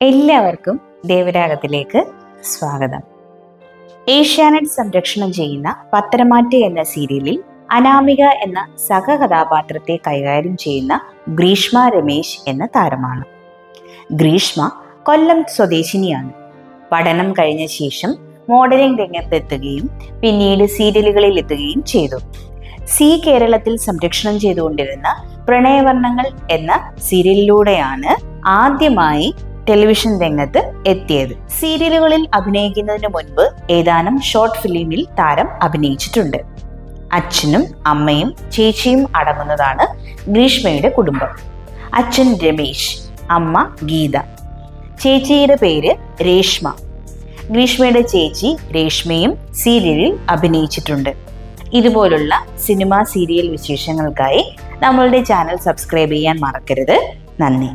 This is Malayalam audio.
എല്ലാവർക്കും ദേവരാഗത്തിലേക്ക് സ്വാഗതം. ഏഷ്യാനെറ്റ് സംരക്ഷണം ചെയ്യുന്ന പത്തരമാറ്റ് എന്ന സീരിയലിൽ അനാമിക എന്ന സഹകഥാപാത്രത്തെ കൈകാര്യം ചെയ്യുന്ന ഗ്രീഷ്മ രമേശ് എന്ന താരമാണ്. ഗ്രീഷ്മ കൊല്ലം സ്വദേശിനിയാണ്. പഠനം കഴിഞ്ഞ ശേഷം മോഡലിംഗ് രംഗത്തെത്തുകയും പിന്നീട് സീരിയലുകളിൽ എത്തുകയും ചെയ്തു. സി കേരളത്തിൽ സംരക്ഷണം ചെയ്തുകൊണ്ടിരുന്ന പ്രണയവർണങ്ങൾ എന്ന സീരിയലിലൂടെയാണ് ആദ്യമായി ടെലിവിഷൻ രംഗത്ത് എത്തിയത്. സീരിയലുകളിൽ അഭിനയിക്കുന്നതിന് മുൻപ് ഏതാനും ഷോർട്ട് ഫിലിമിൽ താരം അഭിനയിച്ചിട്ടുണ്ട്. അച്ഛനും അമ്മയും ചേച്ചിയും അടങ്ങുന്നതാണ് ഗ്രീഷ്മയുടെ കുടുംബം. അച്ഛൻ രമേശ് അമ്മ ഗീത. ചേച്ചിയുടെ പേര് രേഷ്മ. ഗ്രീഷ്മയുടെ ചേച്ചി രേഷ്മയും സീരിയലിൽ അഭിനയിച്ചിട്ടുണ്ട്. ഇതുപോലുള്ള സിനിമ സീരിയൽ വിശേഷങ്ങൾക്കായി നമ്മളുടെ ചാനൽ സബ്സ്ക്രൈബ് ചെയ്യാൻ മറക്കരുത്. നന്ദി.